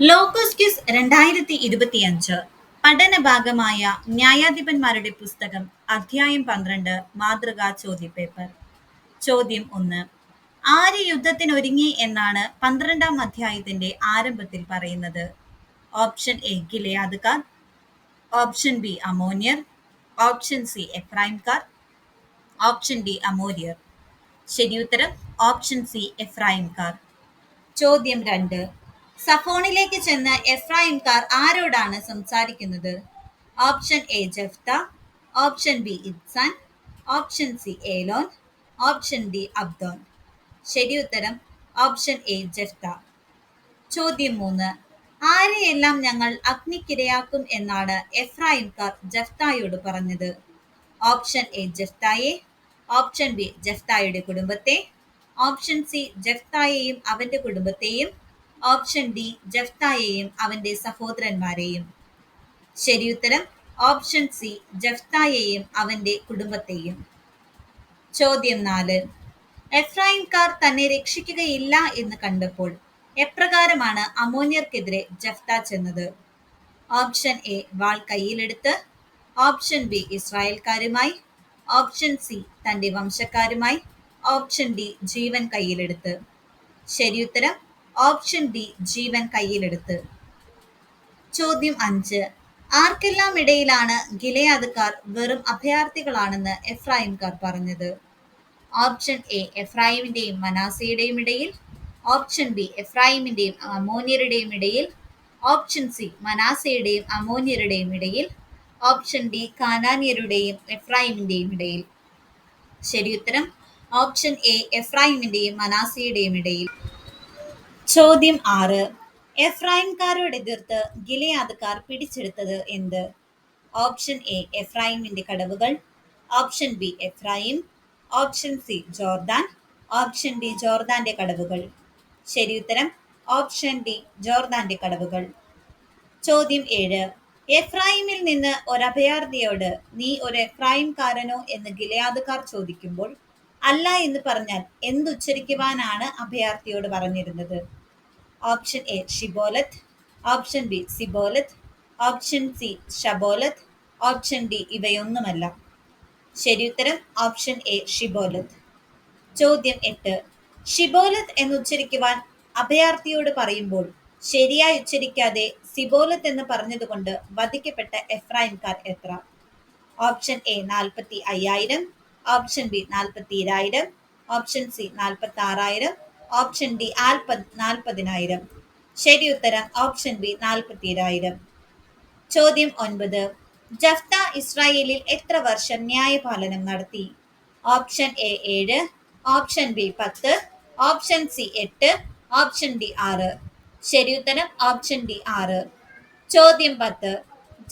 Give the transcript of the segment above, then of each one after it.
ലോക്കോസ് quiz രണ്ടായിരത്തി ഇരുപത്തിയഞ്ച് പഠന ഭാഗമായ ന്യായാധിപന്മാരുടെ പുസ്തകം അധ്യായം പന്ത്രണ്ട് മാതൃകാ ചോദ്യപേപ്പർ. ചോദ്യം ഒന്ന്. ആര് യുദ്ധത്തിനൊരുങ്ങി എന്നാണ് പന്ത്രണ്ടാം അധ്യായത്തിന്റെ ആരംഭത്തിൽ പറയുന്നത്? ഓപ്ഷൻ എ ഗിലയാദ്കാർ. ഓപ്ഷൻ ബി അമോനിയർ. ഓപ്ഷൻ സി എഫ്രൈംകാർ ഓപ്ഷൻ ഡി അമോരിയർ. ശരിയുത്തരം ഓപ്ഷൻ സി എഫ്രൈംകാർ ചോദ്യം രണ്ട്. സഫോണിലേക്ക് ചെന്ന എഫ്രായിംകാർ ആരോടാണ് സംസാരിക്കുന്നത്? Option A Jephthah. Option B Ibzan option C Elon. Option D Abdon. ശരി ഉത്തരം ഓപ്ഷൻ എ ജഫ്ത. ചോദ്യം മൂന്ന്. ആരെയെല്ലാം ഞങ്ങൾ അഗ്നിക്കിരയാക്കും എന്നാണ് എഫ്രായിംകാർ ജഫ്തായോട് പറഞ്ഞത്? ഓപ്ഷൻ എ ജഫ്തായെ. ഓപ്ഷൻ ബി ജഫ്തായുടെ കുടുംബത്തെ. ഓപ്ഷൻ സി ജഫ്തായെയും അവന്റെ കുടുംബത്തെയും. ഓപ്ഷൻ ഡി ജഫ്തായെയും അവന്റെ സഹോദരന്മാരെയും. ശരിയുത്തരം ഓപ്ഷൻ സി ജഫ്തായെയും അവന്റെ കുടുംബത്തെയും. ചോദ്യം നാല് എഫ്രായിംകാർ തന്നെ രക്ഷിക്കുകയില്ല എന്ന് കണ്ടപ്പോൾ എപ്രകാരമാണ് അമോനിയർക്കെതിരെ ജഫ്ത ചെന്നത്? ഓപ്ഷൻ എ വാൾ കയ്യിലെടുത്ത്. ഓപ്ഷൻ ബി ഇസ്രായേൽക്കാരുമായി. ഓപ്ഷൻ സി തന്റെ വംശക്കാരുമായി. ഓപ്ഷൻ ഡി ജീവൻ കയ്യിലെടുത്ത്. ശരിയുത്തരം ഓപ്ഷൻ ഡി ജീവൻ കയ്യിലെടുത്ത്. ചോദ്യം അഞ്ച്. ആർക്കെല്ലാം ഇടയിലാണ് ഗിലയാദക്കാർ വെറും അഭയാർത്ഥികളാണെന്ന് എഫ്രായിംകാർ പറഞ്ഞത്? ഓപ്ഷൻ എ എഫ്രായിമിന്റെയും മനാസയുടെയും ഇടയിൽ. ഓപ്ഷൻ ബി എഫ്രായിമിന്റെയും അമോനിയരുടെയും ഇടയിൽ. ഓപ്ഷൻ സി മനാസയുടെയും അമോനിയരുടെയും ഇടയിൽ. ഓപ്ഷൻ ഡി കാനാനിയരുടെയും എഫ്രായിമിന്റെയും ഇടയിൽ. ശരിയുത്തരം ഓപ്ഷൻ എ എഫ്രായിമിന്റെയും മനാസയുടെയും ഇടയിൽ. ചോദ്യം ആറ്. എഫ്രൈംകാരോട് എതിർത്ത് ഗിലയാദക്കാർ പിടിച്ചെടുത്തത് എന്ത്? ഓപ്ഷൻ എ എഫ്രൈമിന്റെ കടവുകൾ. Option B Ephraim option C Jordan. Option D ജോർദാന്റെ കടവുകൾ. ശരി ഉത്തരം ഓപ്ഷൻ ഡി ജോർദാന്റെ കടവുകൾ. ചോദ്യം ഏഴ്. എഫ്രൈമിൽ നിന്ന് ഒരഭയാർത്ഥിയോട് നീ ഒരു എഫ്രൈംകാരനോ എന്ന് ഗിലയാദക്കാർ ചോദിക്കുമ്പോൾ അല്ല എന്ന് പറഞ്ഞാൽ എന്തുച്ചരിക്കുവാനാണ് അഭയാർത്ഥിയോട് പറഞ്ഞിരുന്നത്? Option A shibboleth option B sibboleth option C ഷബോലത്ത് option D ഇവയൊന്നുമല്ല. ശരി ഉത്തരം ഓപ്ഷൻ എ ഷിബോലത്ത് ചോദ്യം എട്ട്. ഷിബോലത്ത് എന്ന് ഉച്ചരിക്കുവാൻ അഭയാർത്ഥിയോട് പറയുമ്പോൾ ശരിയായി ഉച്ചരിക്കാതെ സിബോലത്ത് എന്ന് പറഞ്ഞതുകൊണ്ട് വധിക്കപ്പെട്ട എഫ്രൈംകാർ എത്ര? ഓപ്ഷൻ എ നാൽപ്പത്തി അയ്യായിരം. ഓപ്ഷൻ ബി നാൽപ്പത്തിരായിരം ഓപ്ഷൻ സി നാൽപ്പത്തി ആറായിരം ഓപ്ഷൻ ഡി ആൽപ്പത് നാൽപ്പതിനായിരം ശരി ഉത്തരം ഓപ്ഷൻ ബി നാൽപ്പത്തിരായിരം ചോദ്യം ഒൻപത്. ജഫ്ത ഇസ്രായേലിൽ എത്ര വർഷം ന്യായപാലനം നടത്തി? ഓപ്ഷൻ എ ഏഴ്. ഓപ്ഷൻ ബി പത്ത്. ഓപ്ഷൻ സി എട്ട്. ഓപ്ഷൻ ഡി ആറ്. ശരി ഉത്തരം ഓപ്ഷൻ ഡി ആറ്. ചോദ്യം പത്ത്.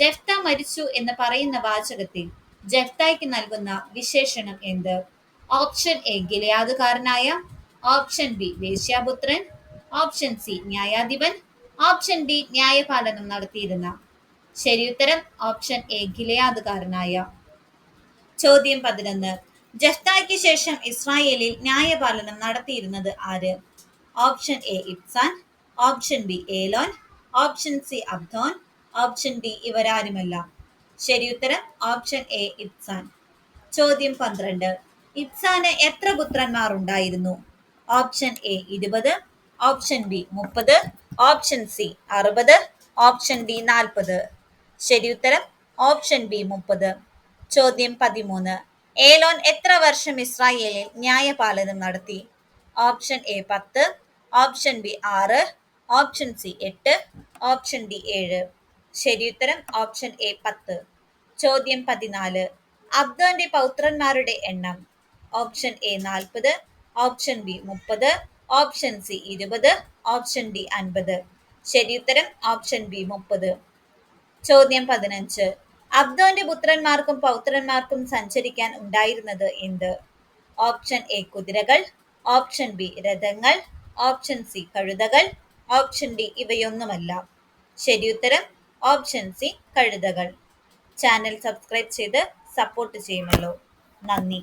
ജഫ്ത മരിച്ചു എന്ന് പറയുന്ന വാചകത്തിൽ ജഫ്തായ്ക്ക് നൽകുന്ന വിശേഷണം എന്ത്? ഓപ്ഷൻ എ ഗിലയാദുകാരനായ ഓപ്ഷൻ ബി വേശ്യാപുത്രൻ. ഓപ്ഷൻ സി ന്യായാധിപൻ. ഓപ്ഷൻ ഡി ന്യായപാലനം നടത്തിയിരുന്ന. ശരിയുത്തരം ഓപ്ഷൻ എ ഗിലയാദുകാരനായ ചോദ്യം പതിനൊന്ന്. ജഫ്തായ്ക്ക് ശേഷം ഇസ്രായേലിൽ ന്യായപാലനം നടത്തിയിരുന്നത് ആര്? Option A Ibzan. Option B Elon. Option C Abdon. Option D ഇവരാരുമല്ല. ശരിയുത്തരം ഓപ്ഷൻ എ ഇബ്സാൻ ചോദ്യം പന്ത്രണ്ട്. ഇബ്സാന് എത്ര പുത്രന്മാർ ഉണ്ടായിരുന്നു ഓപ്ഷൻ എ ഇരുപത്. ഓപ്ഷൻ ബി മുപ്പത്. ഓപ്ഷൻ സി അറുപത്. ഓപ്ഷൻ ഡി നാൽപ്പത് ശരിയുത്തരം ഓപ്ഷൻ ബി മുപ്പത്. ചോദ്യം പതിമൂന്ന്. ഏലോൻ എത്ര വർഷം ഇസ്രായേലിൽ ന്യായപാലനം നടത്തി? ഓപ്ഷൻ എ പത്ത്. ഓപ്ഷൻ ബി ആറ്. ഓപ്ഷൻ സി എട്ട്. ഓപ്ഷൻ ഡി ഏഴ്. ശരിയുത്തരം ഓപ്ഷൻ എ പത്ത്. ചോദ്യം പതിനാല്. അബ്ദോന്റെ പൗത്രന്മാരുടെ എണ്ണം. ഓപ്ഷൻ എ നാൽപ്പത് ഓപ്ഷൻ ബി മുപ്പത് ഓപ്ഷൻ സി ഇരുപത് ഓപ്ഷൻ ഡി അൻപത്. ശരിയുത്തരം ഓപ്ഷൻ ബി മുപ്പത്. ചോദ്യം പതിനഞ്ച്. അബ്ദോന്റെ പുത്രന്മാർക്കും പൗത്രന്മാർക്കും സഞ്ചരിക്കാൻ ഉണ്ടായിരുന്നത് എന്ത്? ഓപ്ഷൻ എ കുതിരകൾ ഓപ്ഷൻ ബി രഥങ്ങൾ ഓപ്ഷൻ സി കഴുതകൾ ഓപ്ഷൻ ഡി ഇവയൊന്നുമല്ല. ശരിയുത്തരം ഓപ്ഷൻ സി കഴുതകൾ. ചാനൽ സബ്സ്ക്രൈബ് ചെയ്ത് സപ്പോർട്ട് ചെയ്യുമല്ലോ. നന്ദി.